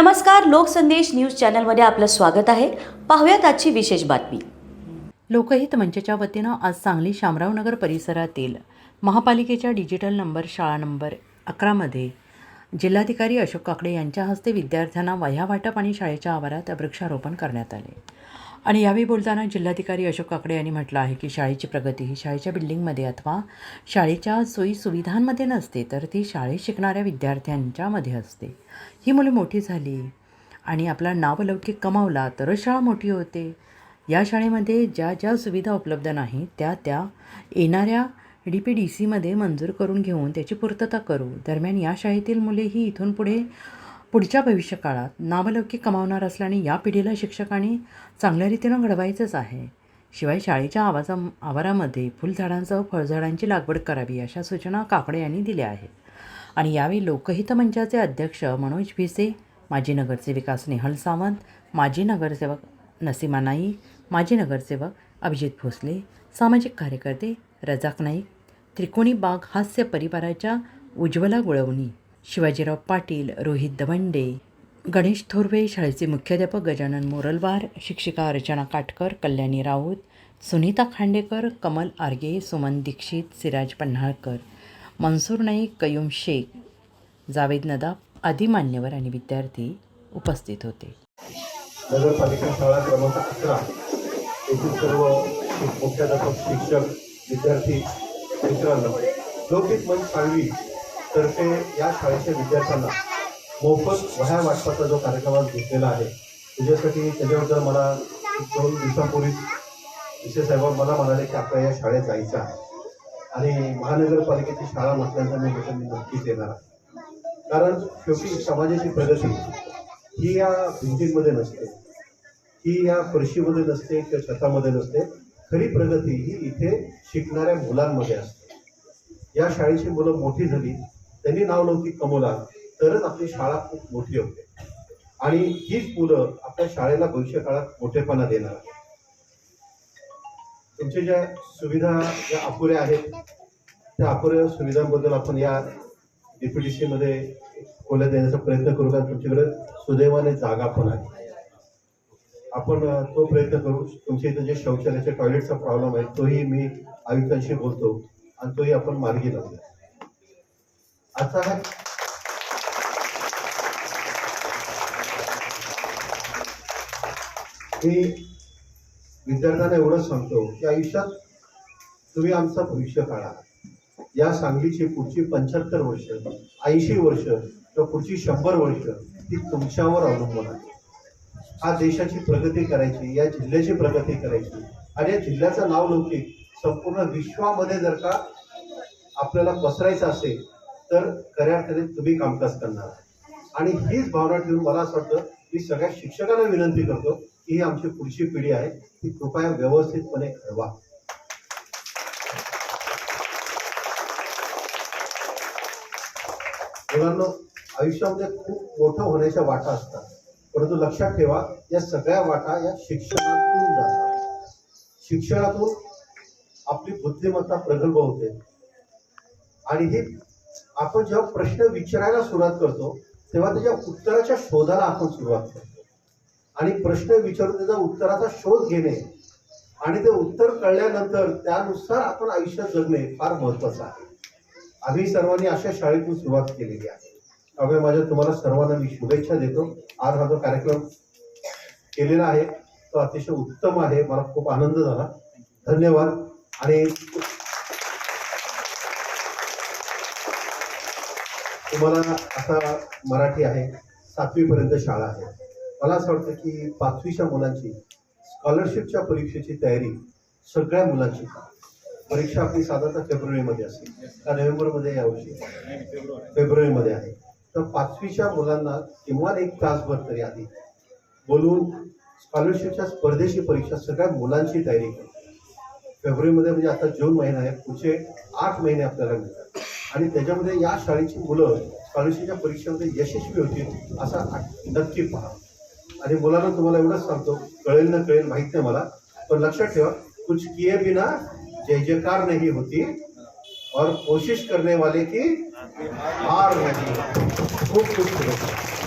नमस्कार लोकसंदेश न्यूज चॅनलमध्ये आपलं स्वागत आहे. पाहूयात आजची विशेष बातमी. लोकहित मंचच्या वतीनं आज सांगली शामरावनगर परिसरातील महापालिकेच्या डिजिटल नंबर शाळा नंबर अकरामध्ये जिल्हाधिकारी अशोक काकडे यांच्या हस्ते विद्यार्थ्यांना वह्या वाटप आणि शाळेच्या आवारात वृक्षारोपण करण्यात आले. आणि यावेळी बोलताना जिल्हाधिकारी अशोक काकडे यांनी म्हटलं आहे की शाळेची प्रगती ही शाळेच्या बिल्डिंगमध्ये अथवा शाळेच्या सोयी सुविधांमध्ये नसते तर ती शाळेत शिकणाऱ्या विद्यार्थ्यांच्यामध्ये असते. ही मुले मोठी झाली आणि आपला नावलौकिक कमावला तरच शाळा मोठी होते. या शाळेमध्ये ज्या ज्या सुविधा उपलब्ध नाही त्या त्या येणाऱ्या डी पी डी सीमध्ये मंजूर करून घेऊन त्याची पूर्तता करू. दरम्यान या शाळेतील मुले ही इथून पुढे पुढच्या भविष्यकाळात नावलौकिक कमावणार असल्याने या पिढीला शिक्षकांनी चांगल्या रीतीनं घडवायचंच आहे. शिवाय शाळेच्या आवाजा आवारामध्ये फुलझाडांसह फळझाडांची लागवड करावी अशा सूचना काकडे यांनी दिल्या आहेत. आणि यावेळी लोकहित मंचाचे अध्यक्ष मनोज भिसे माजी नगरसेविका स्नेहल सावंत माजी नगरसेवक नसीमा नाईक माजी नगरसेवक अभिजित भोसले सामाजिक कार्यकर्ते रजाक नाईक त्रिकोणी बाग हास्य परिवाराच्या उज्ज्वला गुळवणी शिवाजीराव पाटील रोहित दवंडे गणेश थोरवे शाळेचे मुख्याध्यापक गजानन मोरलवार शिक्षिका अर्चना काटकर कल्याणी राऊत सुनीता खांडेकर कमल आर्गे सुमन दीक्षित सिराज पन्हाळकर मनसूर नाईक कयूम शेख जावेद नदाब आदी मान्यवर आणि विद्यार्थी उपस्थित होते. नगरपालिका शाळा क्रमांक अकरा. येथील सर्व मुख्याध्यापक शिक्षक विद्यार्थी मित्रांनो लोकहित मंच सांगवी तर्फे या शाळेच्या विद्यार्थ्यांना मोफत वह्या वाटपाचा जो कार्यक्रम आज घेतलेला आहे त्याच्यासाठी त्याच्याबद्दल मला दोन दिवसांपूर्वीच विशेष साहेब मला म्हणाले की आपल्या या शाळेत जायचं आहे. आणि महानगरपालिकेची शाळा म्हटल्यानंतर मी त्याच्यात मी नक्कीच येणार आहे. कारण शेवटी समाजाची प्रगती ही या भिंतींमध्ये नसते. ही या फरशीमध्ये नसते किंवा छतामध्ये नसते. खरी प्रगती ही इथे शिकणाऱ्या मुलांमध्ये असते. या शाळेची मुलं मोठी झाली त्यांनी नावलौकिक कमवला. तरच आपली शाळा खूप मोठी होते. आणि हीच मुलं आपल्या शाळेला भविष्य काळात मोठेपणा देणार आहे तुमच्या ज्या सुविधा ज्या अपुऱ्या आहेत त्या अपुऱ्या सुविधांबद्दल आपण या डीपीडीसी मध्ये खोल्या देण्याचा प्रयत्न करू कारण तुमच्याकडे सुदैवाने जागा पण आहे. आपण तो प्रयत्न करू. तुमच्या इथं जे शौचालयाच्या टॉयलेटचा प्रॉब्लेम आहे तोही मी आयुक्तांशी बोलतो आणि तोही आपण मार्गी लावूया. आता हा मी विद्यार्थ्यांना एवढंच सांगतो की आयुष्यात तुम्ही आमचं भविष्य काढा. या सांगलीची पुढची पंच्याहत्तर वर्ष ऐंशी वर्ष किंवा पुढची शंभर वर्ष ही तुमच्यावर अवलंबून आहे. हा देशाची प्रगती करायची या जिल्ह्याची प्रगती करायची आणि या जिल्ह्याचं नाव लौकिक संपूर्ण विश्वामध्ये जर का आपल्याला पसरायचं असेल तर खऱ्या अर्थाने तुम्ही कामकाज करणार आणि हीच भावना ठेवून मला असं वाटतं मी सगळ्या शिक्षकांना विनंती करतो की ही आमची पुढची पिढी आहे ती कृपया व्यवस्थितपणे घडवा. मुलांना आयुष्यामध्ये खूप मोठं होण्याच्या वाटा असतात. परंतु लक्षात ठेवा या सगळ्या वाटा या शिक्षणातून जातात. शिक्षणातून आपली बुद्धिमत्ता प्रगल्भ होते. आणि हे आपण जेव्हा प्रश्न विचारायला सुरुवात करतो तेव्हा त्याच्या उत्तराच्या शोधाला आपण सुरुवात करतो. आणि प्रश्न विचारून त्याचा उत्तराचा शोध घेणे आणि ते उत्तर कळल्यानंतर त्यानुसार आपण आयुष्यात जगणे फार महत्वाचं आहे. आम्ही सर्वांनी अशा शाळेतून सुरुवात केलेली आहे. त्यामुळे माझ्या तुम्हाला सर्वांना मी शुभेच्छा देतो. आज हा जो कार्यक्रम केलेला आहे तो अतिशय उत्तम आहे. मला खूप आनंद झाला. धन्यवाद. आणि तुम्हाला आता मराठी आहे सातवीपर्यंत शाळा आहे. मला असं वाटतं की पाचवीच्या मुलांची स्कॉलरशिपच्या परीक्षेची तयारी सगळ्या मुलांची परीक्षा आपली साधारणतः फेब्रुवारीमध्ये असेल का नोव्हेंबरमध्ये यावर्षी? फेब्रुवारीमध्ये आहे. तर पाचवीच्या मुलांना किमान एक तासभर तरी आधी बोलून स्कॉलरशिपच्या स्पर्धेची परीक्षा सगळ्या मुलांची तयारी करू. फेब्रुवारीमध्ये म्हणजे आता जून महिना आहे पुढचे आठ महिने आपल्याला मिळतात. आणि त्याच्यामध्ये या शाळेची मुलं स्कॉलरशिपच्या परीक्षेमध्ये यशस्वी होतील असा नक्की पहा. आणि मुलांना तुम्हाला एवढंच सांगतो कळेल ना कळेल माहीत नाही मला पण लक्षात ठेवा कुछ किए बिना जय जयकार नाही होती और कोशिश करने वाले की हार नाही. खूप खूप शुभेच्छा.